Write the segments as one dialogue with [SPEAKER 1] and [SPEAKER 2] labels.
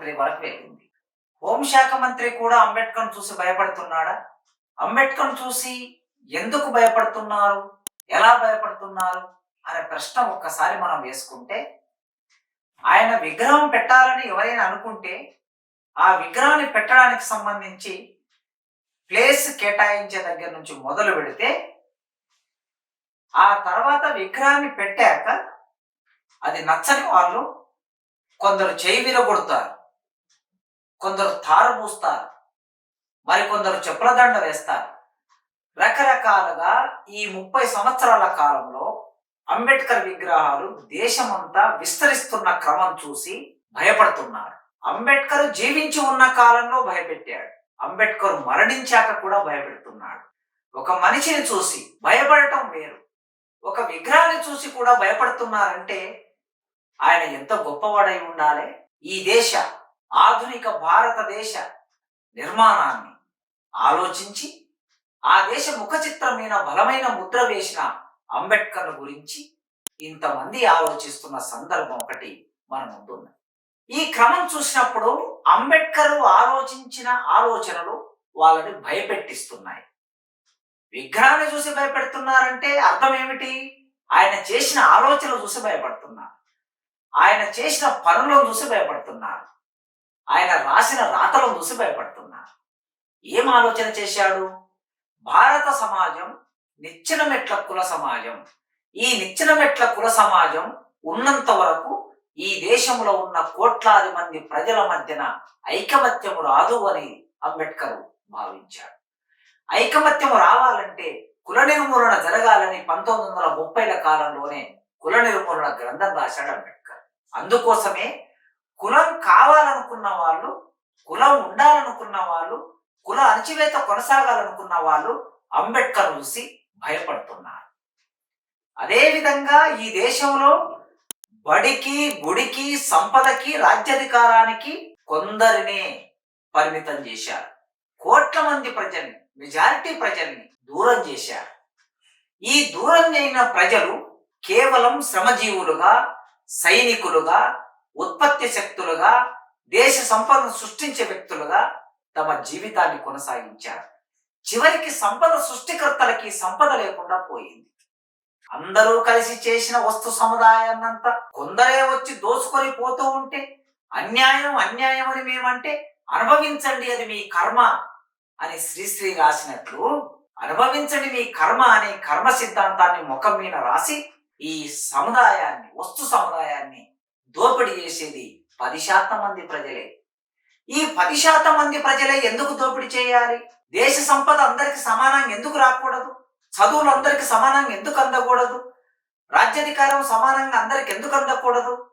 [SPEAKER 1] మంత్రి వరకు వెళ్ళింది. హోంశాఖ మంత్రి కూడా అంబేద్కర్ చూసి భయపడుతున్నాడా? అంబేద్కర్ చూసి ఎందుకు భయపడుతున్నారు? ఎలా భయపడుతున్నారు? అనే ప్రశ్న ఒక్కసారి మనం వేసుకుంటే ఆయన విగ్రహం పెట్టాలని ఎవరైనా అనుకుంటే ఆ విగ్రహాన్ని పెట్టడానికి సంబంధించి ప్లేస్ కేటాయించే దగ్గర నుంచి మొదలు పెడితే ఆ తర్వాత విగ్రహాన్ని పెట్టాక అది నచ్చని వాళ్ళు కొందరు చేయి విరగొడతారు. కొందరు తారు పూస్తారు మరికొందరు చెప్పుల దండ వేస్తారు. రకరకాలుగా ఈ ముప్పై సంవత్సరాల కాలంలో అంబేద్కర్ విగ్రహాలు దేశమంతా విస్తరిస్తున్న క్రమం చూసి భయపడుతున్నారు. అంబేద్కర్ జీవించి ఉన్న కాలంలో భయపెట్టాడు. అంబేద్కర్ మరణించాక కూడా భయపెడుతున్నాడు. ఒక మనిషిని చూసి భయపడటం వేరు. ఒక విగ్రహాన్ని చూసి కూడా భయపడుతున్నారంటే ఆయన ఎంత గొప్పవాడై ఉండాలి? ఈ దేశ ఆధునిక భారతదేశ నిర్మాణాన్ని ఆలోచించి ఆ దేశ ముఖ చిత్రమైన మీద బలమైన ముద్ర వేసిన అంబేద్కర్ గురించి ఇంతమంది ఆలోచిస్తున్న సందర్భం ఒకటి మన ముందున్నది ఈ క్రమం చూసినప్పుడు అంబేద్కర్ ఆలోచించిన ఆలోచనలు వాళ్ళని భయపెట్టిస్తున్నాయి. విగ్రహాన్ని చూసి భయపెడుతున్నారంటే అర్థం ఏమిటి? ఆయన చేసిన ఆలోచనలు చూసి భయపడుతున్నారు. ఆయన చేసిన పనులను చూసి భయపడుతున్నారు. ఆయన రాసిన రాతలను చూసి భయపడుతున్నారు. ఏం ఆలోచన చేశాడు? భారత సమాజం నిచ్చిన మెట్ల కుల సమాజం. ఈ నిచ్చిన మెట్ల కుల సమాజం ఉన్నంత వరకు ఈ దేశంలో ఉన్న కోట్లాది మంది ప్రజల మధ్యన ఐకమత్యము రాదు అని అంబేద్కర్ భావించాడు. ఐకమత్యం రావాలంటే కుల నిర్మూలన జరగాలని పంతొమ్మిది వందల ముప్పైల కాలంలోనే కుల నిర్మూలన గ్రంథం రాశాడు అంబేద్కర్. అందుకోసమే కులం కావాలనుకున్న వాళ్ళు కులం ఉండాలనుకున్న వాళ్ళు కుల అణచివేత కొనసాగాలనుకున్న వాళ్ళు అంబేద్కర్ చూసి భయపడుతున్నారు. అదేవిధంగా ఈ దేశంలో బడికి గుడికి సంపదకి రాజ్యాధికారానికి కొందరినే పరిమితం చేశారు. కోట్ల మంది ప్రజల్ని మెజారిటీ ప్రజల్ని దూరం చేశారు. ఈ దూరం అయిన ప్రజలు కేవలం శ్రమజీవులుగా సైనికులుగా ఉత్పత్తి శక్తులుగా దేశ సంపదను సృష్టించే వ్యక్తులుగా తమ జీవితాన్ని కొనసాగించారు. చివరికి సంపద సృష్టికర్తలకి సంపద లేకుండా పోయింది. అందరూ కలిసి చేసిన వస్తు సముదాయాన్నంతా కొందరే వచ్చి దోసుకొని పోతూ ఉంటే అన్యాయం అన్యాయం అని మేమంటే అనుభవించండి అది మీ కర్మ అని శ్రీశ్రీ రాసినట్లు అనుభవించండి మీ కర్మ అనే కర్మ సిద్ధాంతాన్ని ముఖం మీద రాసి ఈ సముదాయాన్ని వస్తు సముదాయాన్ని దోపిడీ చేసేది పది శాతం మంది ప్రజలే. ఈ పది శాతం మంది ప్రజలే ఎందుకు దోపిడీ చేయాలి? దేశ సంపద అందరికి సమానంగా ఎందుకు రాకూడదు? చదువులు అందరికి సమానంగా ఎందుకు అందకూడదు? రాజ్యాధికారం సమానంగా అందరికి ఎందుకు అందకూడదు?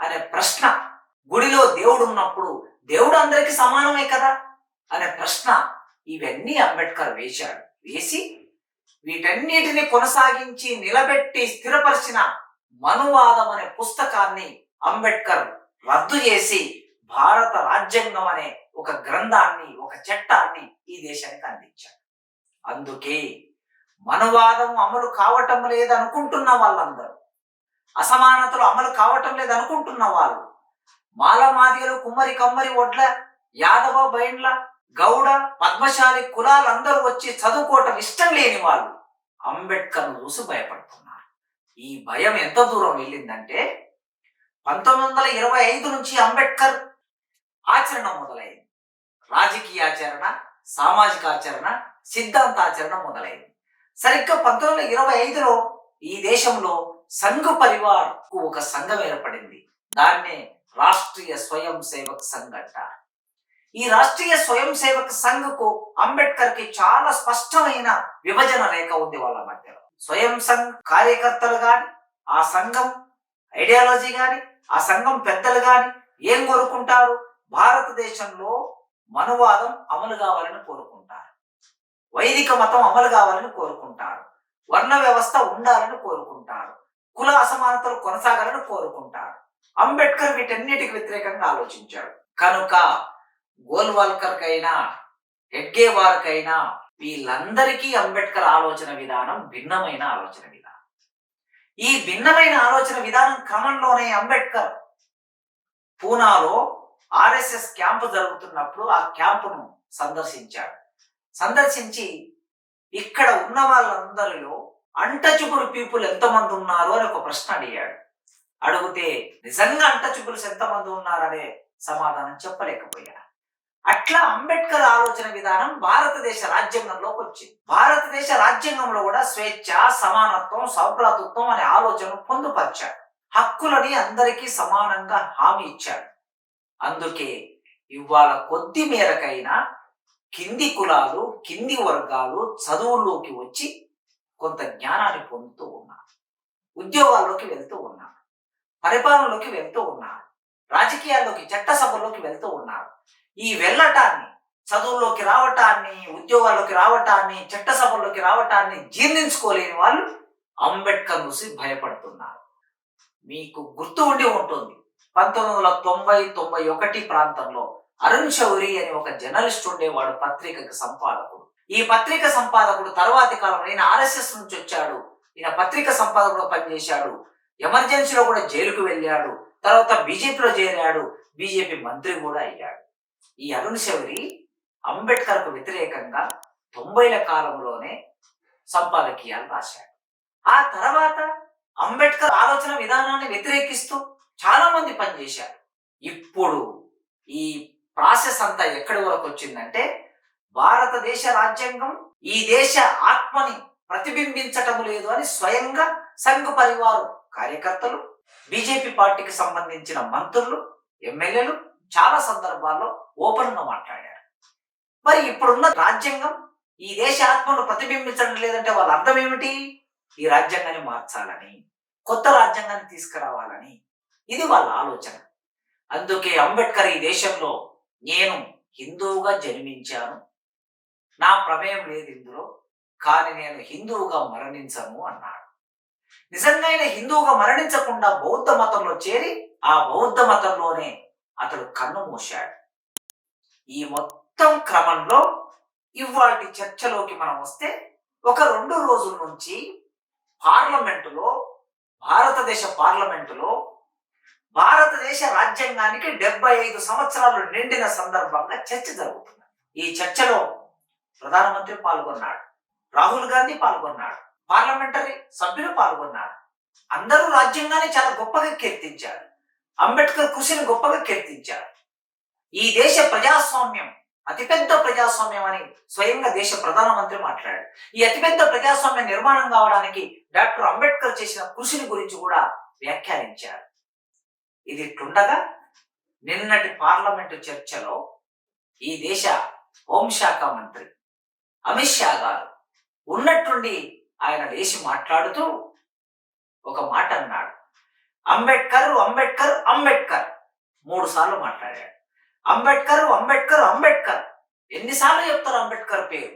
[SPEAKER 1] అనే ప్రశ్న గుడిలో దేవుడు ఉన్నప్పుడు దేవుడు అందరికి సమానమే కదా? అనే ప్రశ్న ఇవన్నీ అంబేద్కర్ వేశాడు. వేసి వీటన్నిటిని కొనసాగించి నిలబెట్టి స్థిరపరిచిన మనువాదం అనే పుస్తకాన్ని అంబేద్కర్ రద్దు చేసి భారత రాజ్యాంగం అనే ఒక గ్రంథాన్ని ఒక చట్టాన్ని ఈ దేశానికి అందించారు అందుకే మనువాదం అమలు కావటం లేదనుకుంటున్న వాళ్ళందరూ అసమానతలు అమలు కావటం లేదనుకుంటున్న వాళ్ళు మాలమాదిగలు కుమ్మరి కమ్మరి ఒడ్ల యాదవ బైండ్ల గౌడ పద్మశాలి కులాలందరూ వచ్చి చదువుకోవటం ఇష్టం లేని వాళ్ళు అంబేద్కర్ను చూసి భయపడుతున్నారు. ఈ భయం ఎంత దూరం వెళ్ళిందంటే పంతొమ్మిది వందల ఇరవై ఐదు నుంచి అంబేద్కర్ ఆచరణ మొదలైంది. రాజకీయ ఆచరణ సామాజిక ఆచరణ సిద్ధాంతాచరణ మొదలైంది. సరిగ్గా పంతొమ్మిది వందల ఇరవై ఐదులో ఈ దేశంలో సంఘ పరివార్కు ఒక సంఘం ఏర్పడింది. దాన్నే రాష్ట్రీయ స్వయం సేవక్ సంఘ్ అంటారు. ఈ రాష్ట్రీయ స్వయం సేవక్ సంఘ్కు అంబేద్కర్కి చాలా స్పష్టమైన విభజన రేఖ ఉంది వాళ్ళ మధ్యలో. స్వయం సంఘ్ కార్యకర్తలు కానీ ఆ సంఘం ఐడియాలజీ కానీ ఆ సంఘం పెద్దలు కానీ ఏం కోరుకుంటారు? భారతదేశంలో మనువాదం అమలు కావాలని కోరుకుంటారు. వైదిక మతం అమలు కావాలని కోరుకుంటారు. వర్ణ వ్యవస్థ ఉండాలని కోరుకుంటారు. కుల అసమానతలు కొనసాగాలని కోరుకుంటారు. అంబేద్కర్ వీటన్నిటికి వ్యతిరేకంగా ఆలోచించాడు. కనుక గోల్వాల్కర్ కైనా వారికైనా వీళ్ళందరికీ అంబేద్కర్ ఆలోచన విధానం భిన్నమైన ఆలోచన విధానం. ఈ భిన్నమైన ఆలోచన విధానం క్రమంలోనే అంబేద్కర్ పూనాలో ఆర్ఎస్ఎస్ క్యాంపు జరుగుతున్నప్పుడు ఆ క్యాంపును సందర్శించాడు. సందర్శించి ఇక్కడ ఉన్న వాళ్ళందరిలో అంటచుబుల్ పీపుల్ ఎంతమంది ఉన్నారు అని ఒక ప్రశ్న అడిగాడు. అడిగితే నిజంగా అంటచుబుల్స్ ఎంతమంది ఉన్నారనే సమాధానం చెప్పలేకపోయాడు అట్లా అంబేద్కర్ ఆలోచన విధానం భారతదేశ రాజ్యాంగంలోకి వచ్చింది. భారతదేశ రాజ్యాంగంలో కూడా స్వేచ్ఛ సమానత్వం సౌభ్రాతృత్వం అనే ఆలోచనను పొందుపరిచాడు. హక్కులని అందరికీ సమానంగా హామీ ఇచ్చాడు. అందుకే ఇవాళ కొద్ది మేరకైనా కింది కులాలు కింది వర్గాలు చదువుల్లోకి వచ్చి కొంత జ్ఞానాన్ని పొందుతూ ఉన్నారు. ఉద్యోగాల్లోకి వెళ్తూ ఉన్నారు. పరిపాలనలోకి వెళ్తూ ఉన్నారు. రాజకీయాల్లోకి చట్టసభల్లోకి వెళ్తూ ఉన్నారు. ఈ వెళ్ళటాన్ని చదువుల్లోకి రావటాన్ని ఉద్యోగాల్లోకి రావటాన్ని చట్టసభల్లోకి రావటాన్ని జీర్ణించుకోలేని వాళ్ళు అంబేద్కర్ చూసి భయపడుతున్నారు. మీకు గుర్తు ఉండి ఉంటుంది. పంతొమ్మిది వందల తొంభై తొంభై ఒకటి ప్రాంతంలో అరుణ్ శౌరి అని ఒక జర్నలిస్ట్ ఉండేవాడు పత్రికకు సంపాదకుడు. ఈ పత్రిక సంపాదకుడు తర్వాతి కాలంలో ఈయన ఆర్ఎస్ఎస్ నుంచి వచ్చాడు. ఈయన పత్రిక సంపాదకుడు పనిచేశాడు. ఎమర్జెన్సీలో కూడా జైలుకు వెళ్ళాడు. తర్వాత బీజేపీలో చేరాడు. బీజేపీ మంత్రి కూడా అయ్యాడు. ఈ అరుణ్ శౌరి అంబేద్కర్కు వ్యతిరేకంగా తొంభైల కాలంలోనే సంపాదకీయాలు రాశాడు. ఆ తర్వాత అంబేద్కర్ ఆలోచన విధానాన్ని వ్యతిరేకిస్తూ చాలా మంది పనిచేశారు. ఇప్పుడు ఈ ప్రాసెస్ అంతా ఎక్కడి వరకు వచ్చిందంటే భారతదేశ రాజ్యాంగం ఈ దేశ ఆత్మని ప్రతిబింబించటం లేదు అని స్వయంగా సంఘ పరివారు కార్యకర్తలు బీజేపీ పార్టీకి సంబంధించిన మంత్రులు ఎమ్మెల్యేలు చాలా సందర్భాల్లో ఓపెన్గా మాట్లాడారు. మరి ఇప్పుడున్న రాజ్యాంగం ఈ దేశ ఆత్మను ప్రతిబింబించడం లేదంటే వాళ్ళ అర్థం ఏమిటి? ఈ రాజ్యాంగాన్ని మార్చాలని కొత్త రాజ్యాంగాన్ని తీసుకురావాలని. ఇది వాళ్ళ ఆలోచన. అందుకే అంబేద్కర్ ఈ దేశంలో నేను హిందువుగా జన్మించాను. నా ప్రమేయం లేదు ఇందులో కానీ నేను హిందువుగా మరణించను అన్నాడు. నిజంగా ఆయన హిందువుగా మరణించకుండా బౌద్ధ మతంలో చేరి ఆ బౌద్ధ మతంలోనే అతడు కన్ను మూశాడు. ఈ మొత్తం క్రమంలో ఇవాటి చర్చలోకి మనం వస్తే ఒక రెండు రోజుల నుంచి పార్లమెంటులో భారతదేశ పార్లమెంటులో భారతదేశ రాజ్యాంగానికి డెబ్బై ఐదు సంవత్సరాలు నిండిన సందర్భంగా చర్చ జరుగుతుంది. ఈ చర్చలో ప్రధానమంత్రి పాల్గొన్నాడు రాహుల్ గాంధీ పాల్గొన్నాడు పార్లమెంటరీ సభ్యులు పాల్గొన్నారు. అందరూ రాజ్యాంగాన్ని చాలా గొప్పగా కీర్తించారు. అంబేద్కర్ కృషిని గొప్పగా కీర్తించారు. ఈ దేశ ప్రజాస్వామ్యం అతిపెద్ద ప్రజాస్వామ్యం అని స్వయంగా దేశ ప్రధానమంత్రి మాట్లాడాడు ఈ అతిపెద్ద ప్రజాస్వామ్య నిర్మాణం కావడానికి డాక్టర్ అంబేద్కర్ చేసిన కృషిని గురించి కూడా వ్యాఖ్యానించారు. ఇది ఇట్లుండగా నిన్నటి పార్లమెంటు చర్చలో ఈ దేశ హోంశాఖ మంత్రి అమిత్ షా గారు ఉన్నట్టుండి ఆయన లేచి మాట్లాడుతూ ఒక మాట అన్నాడు. అంబేద్కర్ అంబేద్కర్ అంబేద్కర్ మూడు సార్లు మాట్లాడాడు అంబేద్కర్ అంబేద్కర్ అంబేద్కర్ ఎన్నిసార్లు చెప్తారు అంబేద్కర్ పేరు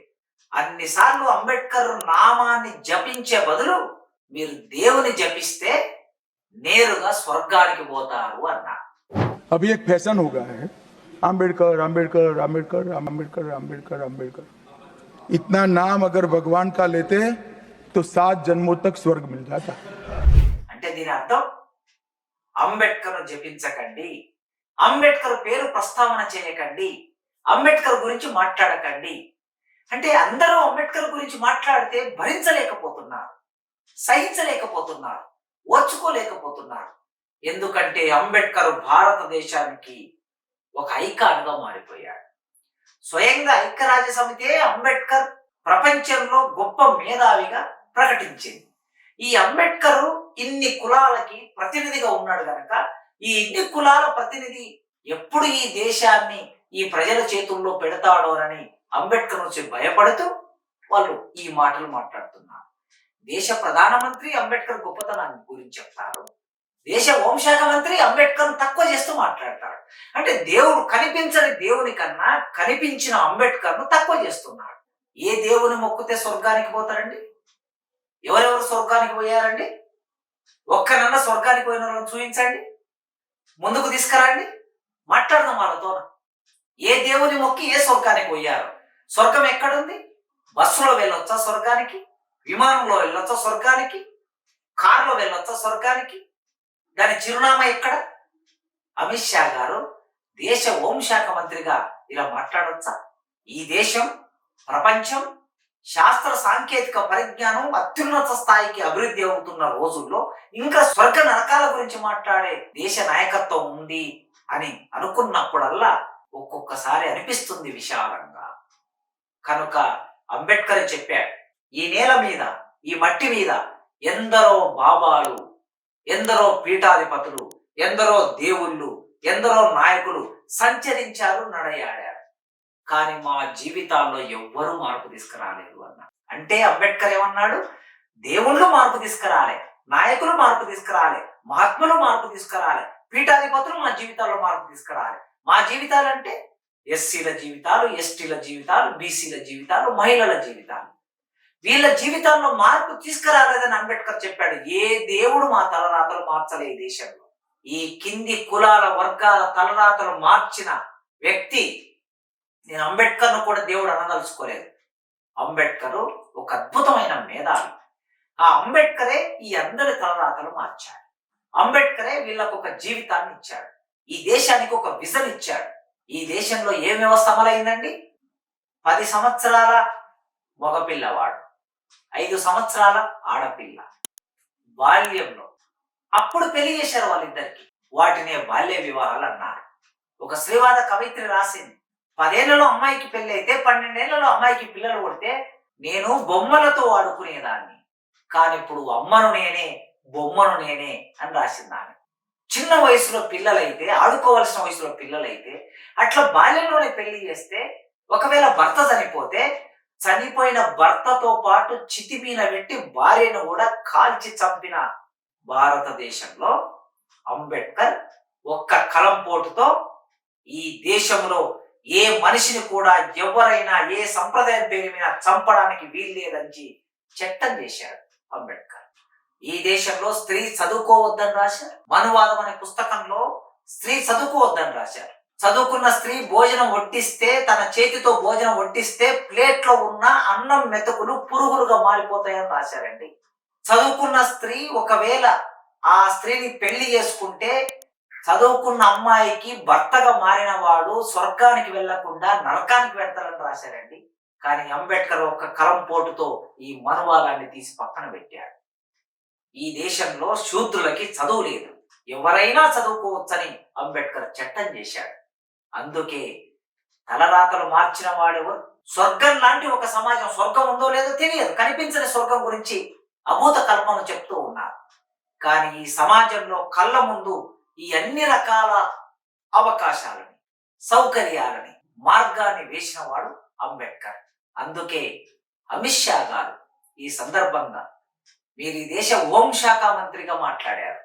[SPEAKER 1] అన్నిసార్లు అంబేద్కర్ నామాన్ని జపించే బదులు మీరు దేవుని జపిస్తే నేరుగా స్వర్గానికి పోతారు అన్నాడు
[SPEAKER 2] अभी एक फैशन हो गया है आम्बेडकर आम्बेडकर आम्बेडकर आम्बेडकर आम्बेडकर आम्बेडकर इतना नाम अगर भगवान का लेते तो सात जन्मों तक स्वर्ग मिल जाता
[SPEAKER 1] అంటే దీని అర్థం అంబేద్కర్ జపించకండి. అంబేద్కర్ పేరు ప్రస్తావన చేయకండి. అంబేద్కర్ గురించి మాట్లాడకండి. అంటే అందరూ అంబేద్కర్ గురించి మాట్లాడితే భరించలేకపోతున్నారు. సహించలేకపోతున్నారు. ఓర్చుకోలేకపోతున్నారు. ఎందుకంటే అంబేద్కర్ భారతదేశానికి ఒక ఐకాన్గా మారిపోయాడు. స్వయంగా ఐక్యరాజ్య సమితే అంబేద్కర్ ప్రపంచంలో గొప్ప మేధావిగా ప్రకటించింది. ఈ అంబేద్కర్ ఇన్ని కులాలకి ప్రతినిధిగా ఉన్నాడు కనుక ఈ ఇన్ని కులాల ప్రతినిధి ఎప్పుడు ఈ దేశాన్ని ఈ ప్రజల చేతుల్లో పెడతాడోనని అంబేద్కర్ నుంచి భయపడుతూ వాళ్ళు ఈ మాటలు మాట్లాడుతున్నారు. దేశ ప్రధానమంత్రి అంబేద్కర్ గొప్పతనాన్ని గురించి చెప్తారు. దేశ హోంశాఖ మంత్రి అంబేద్కర్ తక్కువ చేస్తూ మాట్లాడతాడు. అంటే దేవుడు కనిపించని దేవుని కన్నా కనిపించిన అంబేద్కర్ను తక్కువ చేస్తున్నాడు ఏ దేవుని మొక్కితే స్వర్గానికి పోతారండి? ఎవరెవరు స్వర్గానికి పోయారండి? ఒక్కనన్నా స్వర్గానికి పోయిన వాళ్ళని చూపించండి. ముందుకు తీసుకురండి. మాట్లాడదాం వాళ్ళతో. ఏ దేవుని మొక్కి ఏ స్వర్గానికి పోయారు? స్వర్గం ఎక్కడుంది? బస్సులో వెళ్ళొచ్చా స్వర్గానికి? విమానంలో వెళ్ళొచ్చా స్వర్గానికి? కారులో వెళ్ళొచ్చా స్వర్గానికి? దాని చిరునామా ఎక్కడ? అమిత్ షా గారు దేశ హోంశాఖ మంత్రిగా ఇలా మాట్లాడొచ్చా? ఈ దేశం ప్రపంచం శాస్త్ర సాంకేతిక పరిజ్ఞానం అత్యున్నత స్థాయికి అభివృద్ధి అవుతున్న రోజుల్లో ఇంకా స్వర్గ నరకాల గురించి మాట్లాడే దేశ నాయకత్వం ఉంది అని అనుకున్నప్పుడల్లా ఒక్కొక్కసారి అనిపిస్తుంది విశాలంగా. కనుక అంబేద్కర్ చెప్పాడు ఈ నేల మీద ఈ మట్టి మీద ఎందరో బాబాలు ఎందరో పీఠాధిపతులు ఎందరో దేవుళ్ళు ఎందరో నాయకులు సంచరించారు నడయాడారు కానీ మా జీవితాల్లో ఎవ్వరూ మార్పు తీసుకురాలేదు అన్న. అంటే అంబేద్కర్ ఏమన్నాడు? దేవుళ్ళు మార్పు తీసుకురాలే నాయకులు మార్పు తీసుకురాలే మహాత్ములు మార్పు తీసుకురాలే పీఠాధిపతులు మా జీవితాల్లో మార్పు తీసుకురాలే. మా జీవితాలు అంటే ఎస్సీల జీవితాలు ఎస్టీల జీవితాలు బీసీల జీవితాలు మహిళల జీవితాలు. వీళ్ళ జీవితాల్లో మార్పు తీసుకురాలేదని అంబేద్కర్ చెప్పాడు. ఏ దేవుడు మా తలరాతలు మార్చలే ఈ దేశంలో. ఈ కింది కులాల వర్గాల తలరాతలు మార్చిన వ్యక్తి నేను అంబేద్కర్ను కూడా దేవుడు అనదలుచుకోలేదు. అంబేద్కర్ ఒక అద్భుతమైన మేధావి. ఆ అంబేద్కరే ఈ అందరి తలరాతలు మార్చాడు. అంబేద్కరే వీళ్ళకు ఒక జీవితాన్ని ఇచ్చాడు. ఈ దేశానికి ఒక విజన్ ఇచ్చాడు. ఈ దేశంలో ఏ వ్యవస్థ అమలైందండి? పది సంవత్సరాల మగపిల్లవాడు ఐదు సంవత్సరాల ఆడపిల్ల. బాల్యంలో. అప్పుడు పెళ్ళి చేశారు వాళ్ళిద్దరికి. వాటినే బాల్య వివాహాలు అన్నారు. ఒక శ్రీవాద కవిత్రి రాసింది. పదేళ్ళలో అమ్మాయికి పెళ్ళైతే అయితే పన్నెండేళ్ళలో అమ్మాయికి పిల్లలు కొడితే నేను బొమ్మలతో ఆడుకునేదాన్ని. కానీ ఇప్పుడు అమ్మను నేనే బొమ్మను నేనే అని రాసింది ఆమె. చిన్న వయసులో పిల్లలైతే ఆడుకోవాల్సిన వయసులో పిల్లలైతే అట్లా బాల్యంలోనే పెళ్ళి చేస్తే ఒకవేళ భర్త చనిపోతే చనిపోయిన భర్తతో పాటు చితిమీన పెట్టి భార్యను కూడా కాల్చి చంపిన భారతదేశంలో అంబేద్కర్ ఒక్క కలంపోటుతో ఈ దేశంలో ఏ మనిషిని కూడా ఎవరైనా ఏ సంప్రదాయం పేరు మీద చంపడానికి వీల్లేదని చట్టం చేశాడు అంబేద్కర్. ఈ దేశంలో స్త్రీ చదువుకోవద్దని రాశారు. మనువాదం అనే పుస్తకంలో స్త్రీ చదువుకోవద్దని రాశారు. చదువుకున్న స్త్రీ భోజనం వడ్డిస్తే తన చేతితో భోజనం వడ్డిస్తే ప్లేట్లో ఉన్న అన్నం మెతుకులు పురుగులుగా మారిపోతాయని రాశారండి. చదువుకున్న స్త్రీ ఒకవేళ ఆ స్త్రీని పెళ్ళి చేసుకుంటే చదువుకున్న అమ్మాయికి భర్తగా మారిన వాడు స్వర్గానికి వెళ్ళకుండా నరకానికి వెళ్తారని రాశారండి. కానీ అంబేద్కర్ ఒక కలం పోటుతో ఈ మనువాలాన్ని తీసి పక్కన పెట్టాడు. ఈ దేశంలో శూద్రులకి చదువు లేదు. ఎవరైనా చదువుకోవచ్చని అంబేద్కర్ చట్టం చేశాడు. అందుకే తలరాతలు మార్చిన వాడెవరు? స్వర్గం లాంటి ఒక సమాజం స్వర్గం ఉందో లేదో తెలియదు. కనిపించని స్వర్గం గురించి అభూత కల్పన చెప్తూ ఉన్నారు. కానీ ఈ సమాజంలో కళ్ళ ముందు ఈ అన్ని రకాల అవకాశాలని సౌకర్యాలని మార్గాన్ని వేసిన వాడు అంబేద్కర్. అందుకే అమిత్ షా గారు ఈ సందర్భంగా మీరు ఈ దేశ హోంశాఖ మంత్రిగా మాట్లాడారు.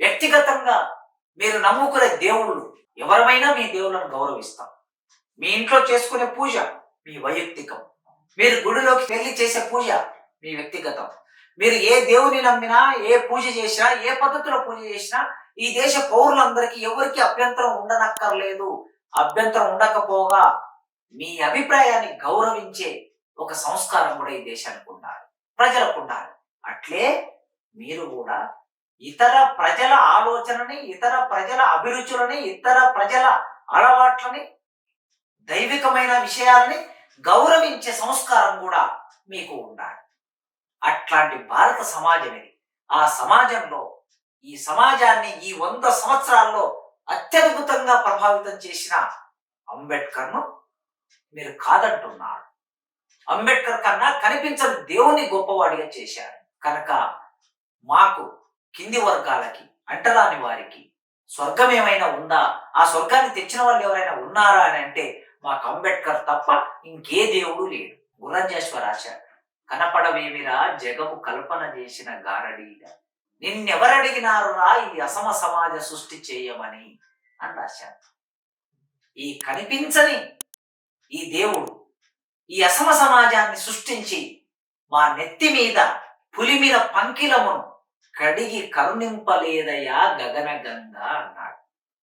[SPEAKER 1] వ్యక్తిగతంగా మీరు నమ్ముకునే దేవుళ్ళు ఎవరమైనా మీ దేవుళ్ళను గౌరవిస్తాం. మీ ఇంట్లో చేసుకునే పూజ మీ వైయక్తికం. మీరు గుడిలోకి వెళ్ళి చేసే పూజ మీ వ్యక్తిగతం. మీరు ఏ దేవుని నమ్మినా ఏ పూజ చేసినా ఏ పద్ధతిలో పూజ చేసినా ఈ దేశ పౌరులందరికీ ఎవరికి అభ్యంతరం ఉండనక్కర్లేదు. అభ్యంతరం ఉండకపోగా మీ అభిప్రాయాన్ని గౌరవించే ఒక సంస్కారం కూడా ఈ దేశానికి ఉండాలి. ప్రజలకు ఉండాలి. అట్లే మీరు కూడా ఇతర ప్రజల ఆలోచనని ఇతర ప్రజల అభిరుచులని ఇతర ప్రజల అలవాట్లని దైవికమైన విషయాలని గౌరవించే సంస్కారం కూడా మీకు ఉండాలి. అట్లాంటి భారత సమాజం ఇది ఆ సమాజంలో ఈ సమాజాన్ని ఈ వంద సంవత్సరాల్లో అత్యద్భుతంగా ప్రభావితం చేసిన అంబేద్కర్ను మీరు కాదంటున్నారు. అంబేద్కర్ కన్నా కనిపించని దేవుని గొప్పవాడిగా చేశారు. కనుక మాకు కింది వర్గాలకి అంటరాని వారికి స్వర్గం ఏమైనా ఉందా? ఆ స్వర్గాన్ని తెచ్చిన వాళ్ళు ఎవరైనా ఉన్నారా అని అంటే మాకు అంబేద్కర్ తప్ప ఇంకే దేవుడు లేడు. గురంజేశ్వరాచార్య కనపడవేమిరా? జగము కల్పన చేసిన గారడీగా నిన్నెవరడిగినారురా ఈ అసమ సమాజ సృష్టి చేయమని అని రాశారు. ఈ కనిపించని ఈ దేవుడు ఈ అసమ సమాజాన్ని సృష్టించి మా నెత్తి మీద పులి మీద పంకిలమును కడిగి కరుణింపలేదయ్యా గగనగంగ అన్నాడు.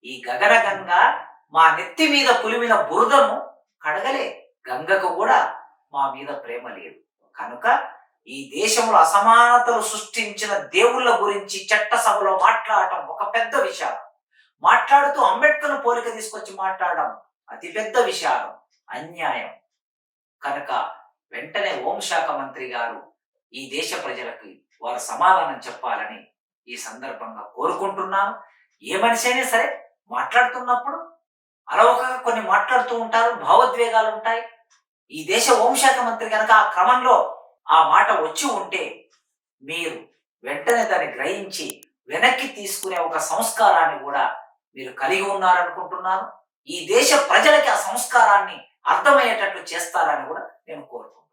[SPEAKER 1] ఈ గగన గంగ మా నెత్తి మీద పులి మీద బురదను కడగలే గంగకు కూడా మా మీద ప్రేమ లేదు. కనుక ఈ దేశంలో అసమానతలు సృష్టించిన దేవుళ్ళ గురించి చట్టసభలో మాట్లాడటం ఒక పెద్ద విషయం మాట్లాడుతూ అంబేద్కర్ పోలిక తీసుకొచ్చి మాట్లాడడం అతి పెద్ద విషయం అన్యాయం. కనుక వెంటనే హోంశాఖ మంత్రి గారు ఈ దేశ ప్రజలకు వారు సమాధానం చెప్పాలని ఈ సందర్భంగా కోరుకుంటున్నాను. ఏ మనిషి అయినా సరే మాట్లాడుతున్నప్పుడు అలవకగా కొన్ని మాట్లాడుతూ ఉంటారు భావోద్వేగాలు ఉంటాయి. ఈ దేశ హోంశాఖ మంత్రి కనుక ఆ క్రమంలో ఆ మాట వచ్చి ఉంటే మీరు వెంటనే దాన్ని గ్రహించి వెనక్కి తీసుకునే ఒక సంస్కారాన్ని కూడా మీరు కలిగి ఉన్నారనుకుంటున్నాను. ఈ దేశ ప్రజలకి ఆ సంస్కారాన్ని అర్థమయ్యేటట్లు చేస్తారని కూడా నేను కోరుకుంటున్నాను.